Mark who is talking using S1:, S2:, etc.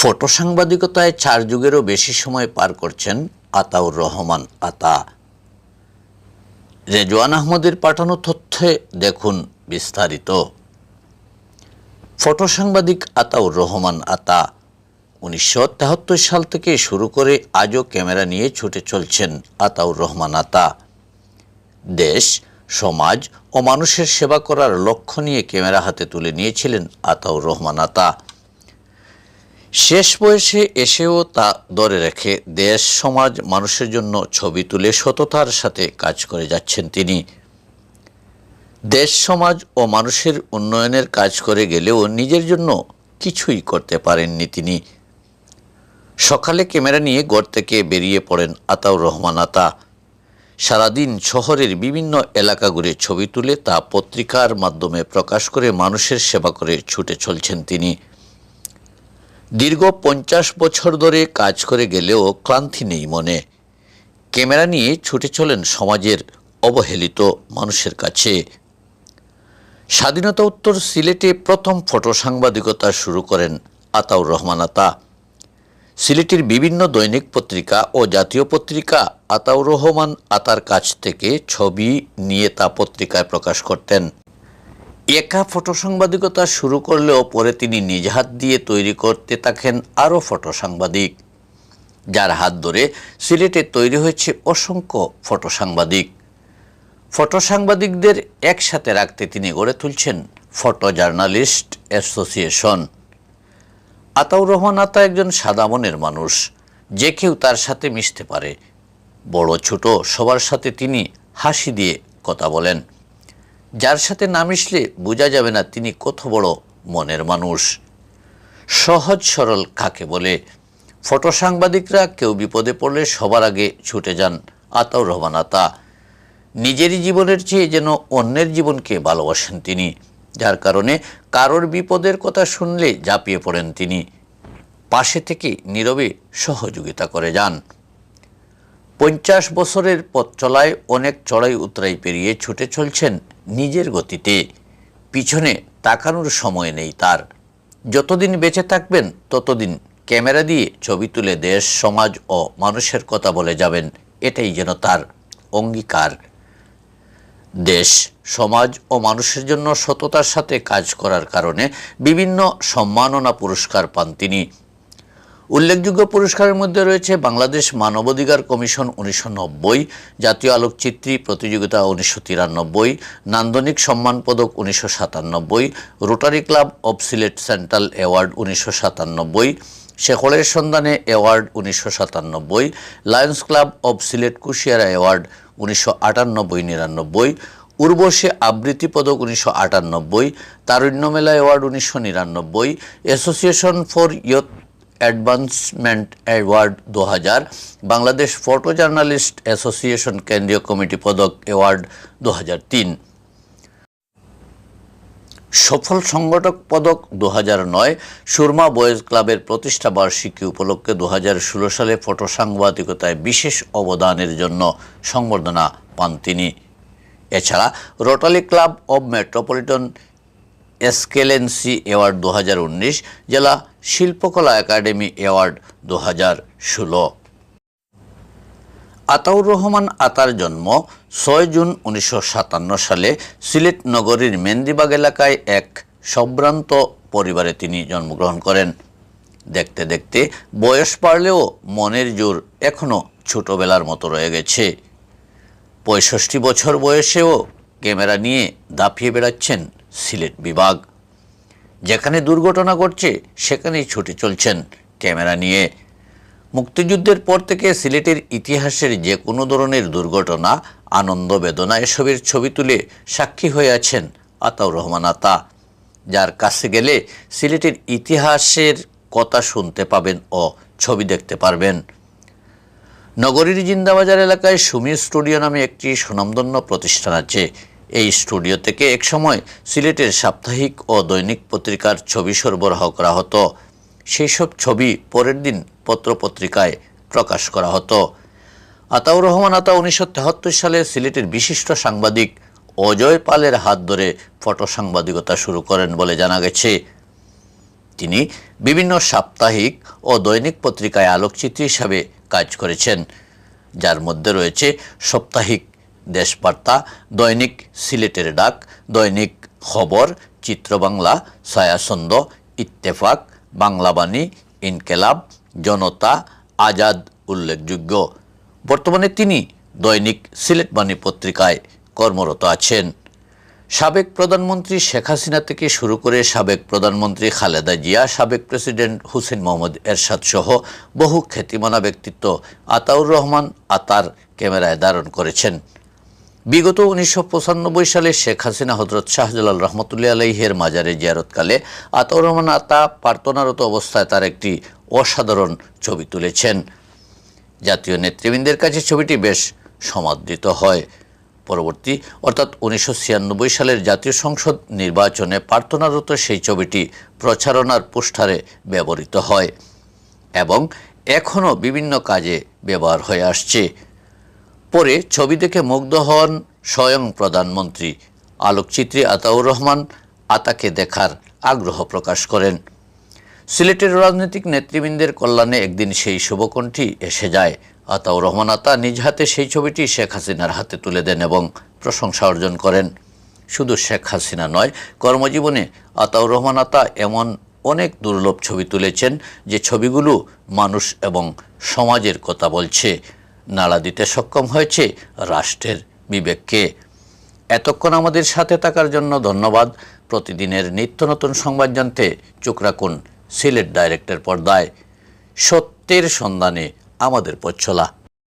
S1: Photo সাংবাদিকতায় চার যুগেরও বেশি সময় পার করছেন আতাউর রহমান আতা। রেজওয়ান আহমদের পাঠানো তথ্যে দেখুন বিস্তারিত। ফটো সাংবাদিক আতাউর রহমান আতা উনিশশো সাল থেকে শুরু করে আজও ক্যামেরা নিয়ে ছুটে চলছেন আতাউর রহমান আতা। দেশ, সমাজ ও মানুষের সেবা করার লক্ষ্য নিয়ে ক্যামেরা হাতে তুলে নিয়েছিলেন আতাউর রহমান আতা। শেষ বয়সে এসেও তা ধরে রেখে দেশ, সমাজ, মানুষের জন্য ছবি তুলে সততার সাথে কাজ করে যাচ্ছেন তিনি। দেশ, সমাজ ও মানুষের উন্নয়নের কাজ করে গেলেও নিজের জন্য কিছুই করতে পারেননি তিনি। সকালে ক্যামেরা নিয়ে গড় থেকে বেরিয়ে পড়েন আতাউর রহমান আতা। সারাদিন শহরের বিভিন্ন এলাকা ঘুরে ছবি তুলে তা পত্রিকার মাধ্যমে প্রকাশ করে মানুষের সেবা করে ছুটে চলছেন তিনি। দীর্ঘ পঞ্চাশ বছর ধরে কাজ করে গেলেও ক্লান্তি নেই মনে। ক্যামেরা নিয়ে ছুটে চলেন সমাজের অবহেলিত মানুষের কাছে। স্বাধীনতা উত্তর সিলেটে প্রথম ফটো সাংবাদিকতা শুরু করেন আতাউর রহমান আতা। সিলেটের বিভিন্ন দৈনিক পত্রিকা ও জাতীয় পত্রিকা আতাউর রহমান আতার কাছ থেকে ছবি নিয়ে তা পত্রিকায় প্রকাশ করতেন। একা ফটো সাংবাদিকতা শুরু করলেও পরে তিনি নিজ হাত দিয়ে তৈরি করতে থাকেন আরও ফটো সাংবাদিক। যার হাত ধরে সিলেটে তৈরি হয়েছে অসংখ্য ফটো সাংবাদিক। ফটো সাংবাদিকদের একসাথে রাখতে তিনি গড়ে তুলছেন photo journalist association. Ataur Rahman Ata একজন সাদা মনের মানুষ। যে কেউ তার সাথে মিশতে পারে। বড় ছোট সবার সাথে তিনি হাসি দিয়ে কথা বলেন। যার সাথে না মিশলে বোঝা যাবে না তিনি কত বড় মনের মানুষ। সহজ সরল কাকে বলে? ফটো সাংবাদিকরা কেউ বিপদে পড়লে সবার আগে ছুটে যান আতাউর রহমান আতা। নিজেরই জীবনের চেয়ে যেন অন্যের জীবনকে ভালোবাসেন তিনি, যার কারণে কারোর বিপদের কথা শুনলে ঝাঁপিয়ে পড়েন তিনি। পাশে থেকে নীরবে সহযোগিতা করে যান। পঞ্চাশ বছরের পথ চলায় অনেক চড়াই উতরাই পেরিয়ে ছুটে চলছেন নিজের গতিতে পিছনে তাকানোর সময় নেই তার। যতদিন বেঁচে থাকবেন, ততদিন ক্যামেরা দিয়ে ছবি তুলে দেশ, সমাজ ও মানুষের কথা বলে যাবেন। এটাই যেন তার অঙ্গীকার। দেশ, সমাজ ও মানুষের জন্য সততার সাথে কাজ করার কারণে বিভিন্ন সম্মাননা পুরস্কার পান তিনি। উল্লেখযোগ্য পুরস্কারের মধ্যে রয়েছে বাংলাদেশ মানবাধিকার কমিশন উনিশশো নব্বই, জাতীয় আলোকচিত্রী প্রতিযোগিতা উনিশশো তিরানব্বই, নান্দনিক সম্মান পদক উনিশশো সাতানব্বই, rotary club of Sylhet central award উনিশশো সাতানব্বই সন্ধানে অ্যাওয়ার্ড উনিশশো সাতানব্বই, lions club of Sylhet Kushiyara award উনিশশো আটানব্বই নিরানব্বই, উর্বশী আবৃত্তি পদক উনিশশো আটানব্বই তারুণ্য মেলা অ্যাওয়ার্ড উনিশশো নিরানব্বই, association for youth advancement award দু হাজার বাংলাদেশ ফটো জার্নালিস্ট অ্যাসোসিয়েশন কেন্দ্রীয় কমিটি পদক অ্যাওয়ার্ড দু হাজার তিন। সফল সংগঠক পদক দু নয়, সুরমা বয়েজ ক্লাবের প্রতিষ্ঠা বার্ষিকী উপলক্ষে দু হাজার ষোলো সালে ফটো সাংবাদিকতায় বিশেষ অবদানের জন্য সংবর্ধনা পান তিনি। এছাড়া rotary club of metropolitan excellence award দু হাজার উনিশ, জেলা শিল্পকলা একাডেমি অ্যাওয়ার্ড দু হাজার ষোলো। আতাউর রহমান আতার জন্ম ছয় জুন উনিশশো সাতান্ন সালে সিলেট নগরীর মেন্দিবাগ এলাকায় এক সম্ভ্রান্ত পরিবারে তিনি জন্মগ্রহণ করেন। দেখতে দেখতে বয়স বাড়লেও মনের জোর এখনও ছোটবেলার মতো রয়ে গেছে। পঁয়ষট্টি বছর বয়সেও ক্যামেরা নিয়ে দাপিয়ে বেড়াচ্ছেন সিলেট বিভাগ। যেখানে দুর্ঘটনা ঘটছে, সেখানেই ছুটে চলছেন ক্যামেরা নিয়ে। মুক্তিযুদ্ধের পর থেকে সিলেটের ইতিহাসের যে কোনো ধরনের দুর্ঘটনা, আনন্দ বেদনা এসবের ছবি তুলে সাক্ষী হয়ে আছেন আতাউর রহমান আতা। যার কাছে গেলে সিলেটের ইতিহাসের কথা শুনতে পাবেন ও ছবি দেখতে পারবেন। নগরীর জিন্দাবাজার এলাকায় সুমি স্টুডিও নামে একটি সুনামধন্য প্রতিষ্ঠান আছে। এই স্টুডিও থেকে একসময় সিলেটের সাপ্তাহিক ও দৈনিক পত্রিকার ছবি সরবরাহ করা হতো। সেই সব ছবি পরের দিন পত্রপত্রিকায় প্রকাশ করা হতো। আতাউর রহমান আতা উনিশশো সালে সিলেটের বিশিষ্ট সাংবাদিক অজয় পালের হাত ধরে ফটো সাংবাদিকতা শুরু করেন বলে জানা গেছে। তিনি বিভিন্ন সাপ্তাহিক ও দৈনিক পত্রিকায় আলোকচিত্রী হিসাবে কাজ করেছেন, যার মধ্যে রয়েছে সাপ্তাহিক দেশবার্তা, দৈনিক সিলেটের ডাক, দৈনিক খবর চিত্রবাংলা ছায়াছন্দ ইত্তেফাক বাংলাবাণী ইনকেলাব, জনতা, আজাদ উল্লেখযোগ্য। বর্তমানে তিনি দৈনিক সিলেটবাণী পত্রিকায় কর্মরত আছেন। সাবেক প্রধানমন্ত্রী শেখ হাসিনা থেকে শুরু করে সাবেক প্রধানমন্ত্রী খালেদা জিয়া, সাবেক প্রেসিডেন্ট হুসেন মোহাম্মদ এরশাদ সহ বহু খ্যাতিমানা ব্যক্তিত্ব আতাউর রহমান আতার ক্যামেরায় ধারণ করেছেন। বিগত উনিশশো পঁচানব্বই সালে শেখ হাসিনা হজরত শাহজালাল রহমতুল্লাহ আলহের মাজারে জিয়ারতকালে আতাউর রহমান আতা প্রার্থনারত অবস্থায় তার একটি অসাধারণ ছবি তুলেছেন। জাতীয় নেতৃবৃন্দের কাছে ছবিটি বেশ সমাদৃত হয়। পরবর্তী, অর্থাৎ উনিশশো ছিয়ানব্বই সালের জাতীয় সংসদ নির্বাচনে প্রার্থনারত সেই ছবিটি প্রচারণার পোস্টারে ব্যবহৃত হয় এবং এখনও বিভিন্ন কাজে ব্যবহার হয়ে আসছে। পরে ছবি দেখে মুগ্ধ হন স্বয়ং প্রধানমন্ত্রী। আলোকচিত্রী আতাউর রহমান আতাকে দেখার আগ্রহ প্রকাশ করেন। সিলেটের রাজনৈতিক নেতৃবৃন্দের কল্যাণে একদিন সেই শুভকণ্ঠী এসে যায়। আতাউর রহমান আতা নিজ হাতে সেই ছবিটি শেখ হাসিনার হাতে তুলে দেন এবং প্রশংসা অর্জন করেন। শুধু শেখ হাসিনা নয়, কর্মজীবনে আতাউর রহমান আতা এমন অনেক দুর্লভ ছবি তুলেছেন, যে ছবিগুলো মানুষ এবং সমাজের কথা বলছে। নাড়া দিতে সক্ষম হয়েছে রাষ্ট্রের বিবেককে। এতক্ষণ আমাদের সাথে থাকার জন্য ধন্যবাদ। প্রতিদিনের নিত্য নতুন সংবাদ জানতে চোখ রাখুন সিলেট ডাইরেক্টর পর্দায়। সত্যের সন্ধানে আমাদের পথ